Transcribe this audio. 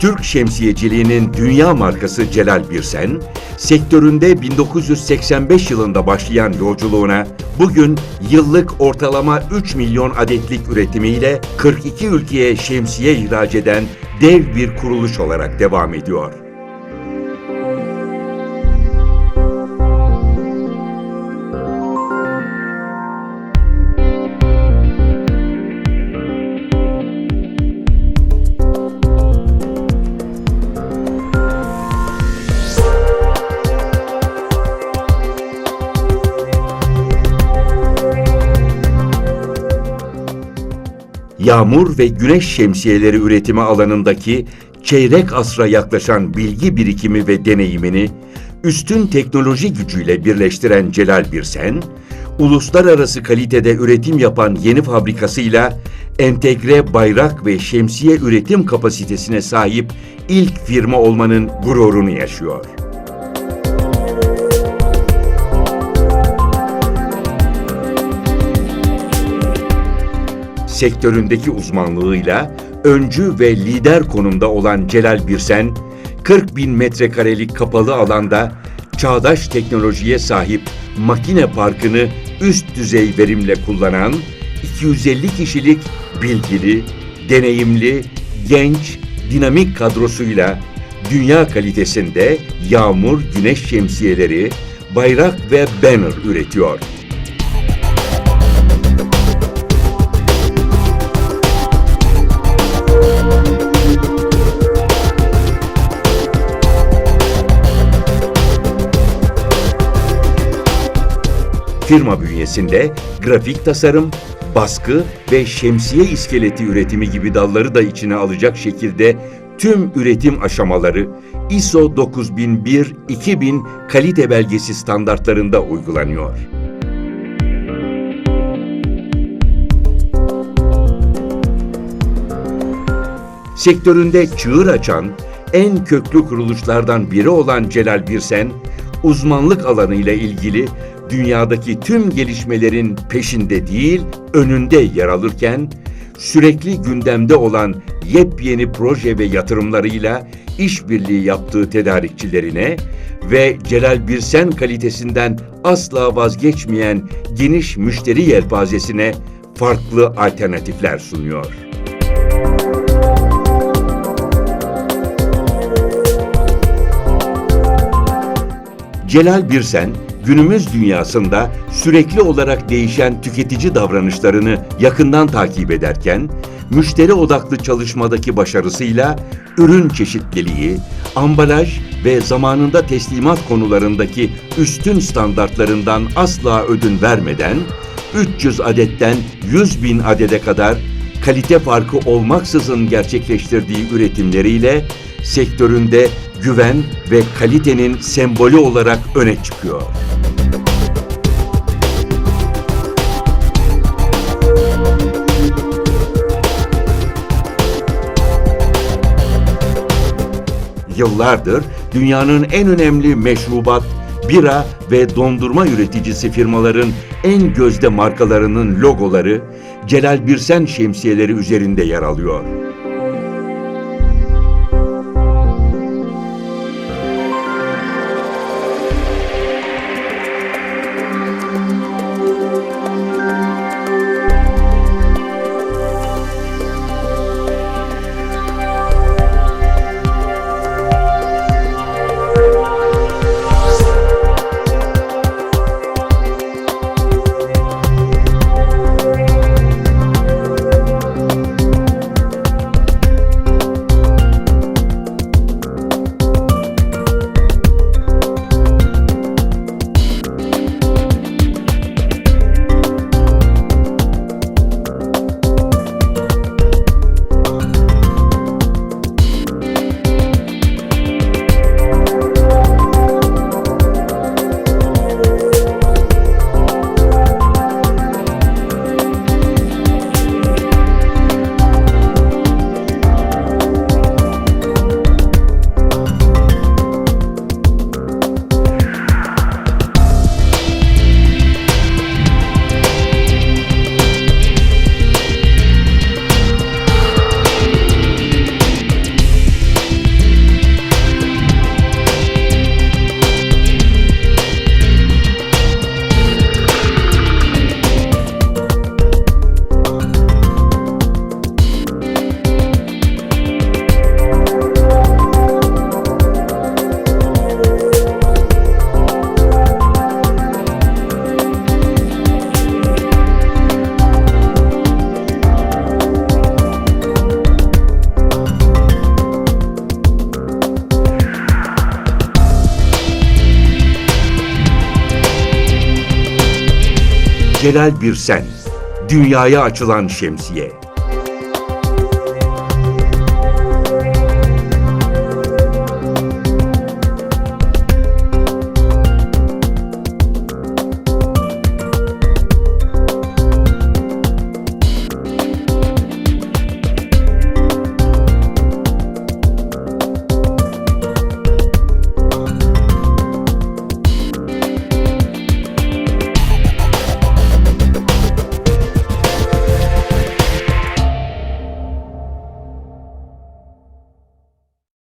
Türk şemsiyeciliğinin dünya markası Celal Birsen, sektöründe 1985 yılında başlayan yolculuğuna bugün yıllık ortalama 3 milyon adetlik üretimiyle 42 ülkeye şemsiye ihraç eden dev bir kuruluş olarak devam ediyor. Yağmur ve güneş şemsiyeleri üretimi alanındaki çeyrek asra yaklaşan bilgi birikimi ve deneyimini üstün teknoloji gücüyle birleştiren Celal Birsen, uluslararası kalitede üretim yapan yeni fabrikasıyla entegre bayrak ve şemsiye üretim kapasitesine sahip ilk firma olmanın gururunu yaşıyor. Sektöründeki uzmanlığıyla öncü ve lider konumda olan Celal Birsen, 40 bin metrekarelik kapalı alanda çağdaş teknolojiye sahip makine parkını üst düzey verimle kullanan 250 kişilik bilgili, deneyimli, genç, dinamik kadrosuyla dünya kalitesinde yağmur, güneş şemsiyeleri, bayrak ve banner üretiyor. Firma bünyesinde grafik tasarım, baskı ve şemsiye iskeleti üretimi gibi dalları da içine alacak şekilde tüm üretim aşamaları ISO 9001-2000 kalite belgesi standartlarında uygulanıyor. Sektöründe çığır açan en köklü kuruluşlardan biri olan Celal Birsen, uzmanlık alanıyla ilgili dünyadaki tüm gelişmelerin peşinde değil, önünde yer alırken, sürekli gündemde olan yepyeni proje ve yatırımlarıyla işbirliği yaptığı tedarikçilerine ve Celal Birsen kalitesinden asla vazgeçmeyen geniş müşteri yelpazesine farklı alternatifler sunuyor. Celal Birsen, günümüz dünyasında sürekli olarak değişen tüketici davranışlarını yakından takip ederken, müşteri odaklı çalışmadaki başarısıyla ürün çeşitliliği, ambalaj ve zamanında teslimat konularındaki üstün standartlarından asla ödün vermeden 300 adetten 100 bin adede kadar kalite farkı olmaksızın gerçekleştirdiği üretimleriyle sektöründe güven ve kalitenin sembolü olarak öne çıkıyor. Yıllardır dünyanın en önemli meşrubat, bira ve dondurma üreticisi firmaların en gözde markalarının logoları Celal Birsen şemsiyeleri üzerinde yer alıyor. Celal Birsen, Dünyaya Açılan Şemsiye.